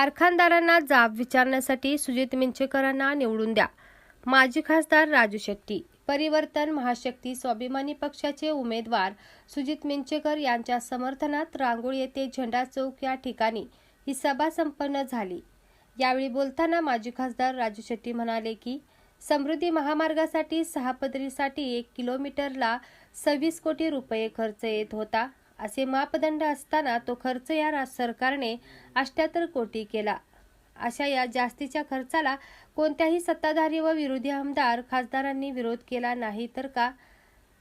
कारखानदारांना जाब विचारण्यासाठी सुजित मिंचेकरांना निवडून द्या. माजी खासदार राजू शेट्टी परिवर्तन महाशक्ती स्वाभिमानी पक्षाचे उमेदवार सुजित मिंचेकर यांच्या समर्थनात रांगोळी येथे झेंडा चौक या ठिकाणी ही सभा संपन्न झाली. यावेळी बोलताना माजी खासदार राजू शेट्टी म्हणाले की समृद्धी महामार्गासाठी सहा पदरीसाठी एक किलोमीटरला सव्वीस कोटी रुपये खर्च येत होता. असे मापदंड असताना तो खर्च या राज्य सरकारने अष्ट्याहत्तर कोटी केला. अशा या जास्तीच्या खर्चाला कोणत्याही सत्ताधारी व विरोधी आमदार खासदारांनी विरोध केला नाही तर का?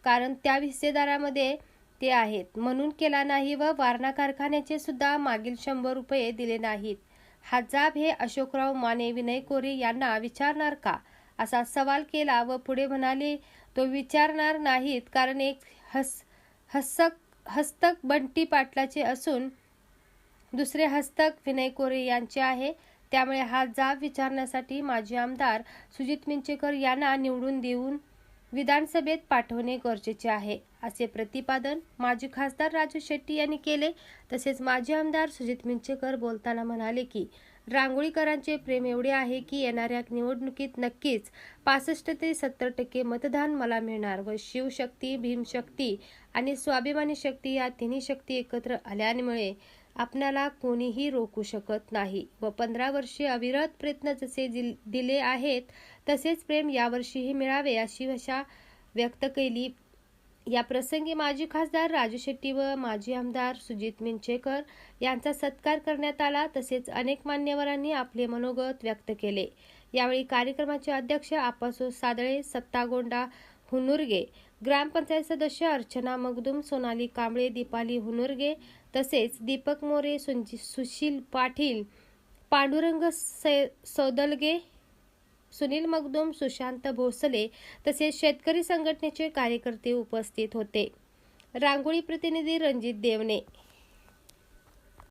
कारण त्या हिस्सेदारामध्ये ते आहेत. म्हणून केला नाही व वारणा कारखान्याचे सुद्धा मागील शंभर रुपये दिले नाहीत. हा जाब हे अशोकराव माने विनय कोरे यांना विचारणार का? असा सवाल केला व पुढे म्हणाले तो विचारणार नाहीत कारण एक हस हसक हस्तक बंटी पाटलाचे असून दुसरे हस्तक विनय कोरे यांचे आहे. त्यामुळे हा जाब विचारण्यासाठी माजी आमदार सुजित मिंचेकर यांना निवडून देऊन विधानसभेत पाठवणे गरजेचे आहे असे प्रतिपादन माजी खासदार राजू शेट्टी यांनी केले. तसेच माजी आमदार सुजित मिंचेकर बोलताना म्हणाले की रांगोळीकरांचे प्रेम एवढे आहे की येणाऱ्या निवडणुकीत नक्कीच पासष्ट ते सत्तर टक्के मतदान मला मिळणार व शिवशक्ती भीमशक्ती आणि स्वाभिमानी शक्ती या तिन्ही शक्ती एकत्र आल्यामुळे आपणाला कोणीही रोखू शकत नाही. व पंधरा वर्षे अविरत प्रयत्न जसे दिल- दिले आहेत तसेच प्रेम यावर्षीही मिळावे अशी भाषा व्यक्त केली. या प्रसंगी माजी खासदार राजू शेट्टी व माजी आमदार सुजित मिंचेकर यांचा सत्कार करण्यात आला तसेच अनेक मान्यवरांनी आपले मनोगत व्यक्त केले. यावेळी कार्यक्रमाचे अध्यक्ष आपासो सादळे सत्तागोंडा हुनुर्गे. ग्रामपंचायत सदस्य अर्चना मगदुम सोनाली कांबळे दीपाली हुनुर्गे तसेच दीपक मोरे सुशील पाटील पांडुरंग सै- सौदलगे सुनील मगदुम सुशांत भोसले तसेच शेतकरी संघटनेचे कार्यकर्ते उपस्थित होते. रांगोळी प्रतिनिधी रणजित देवने.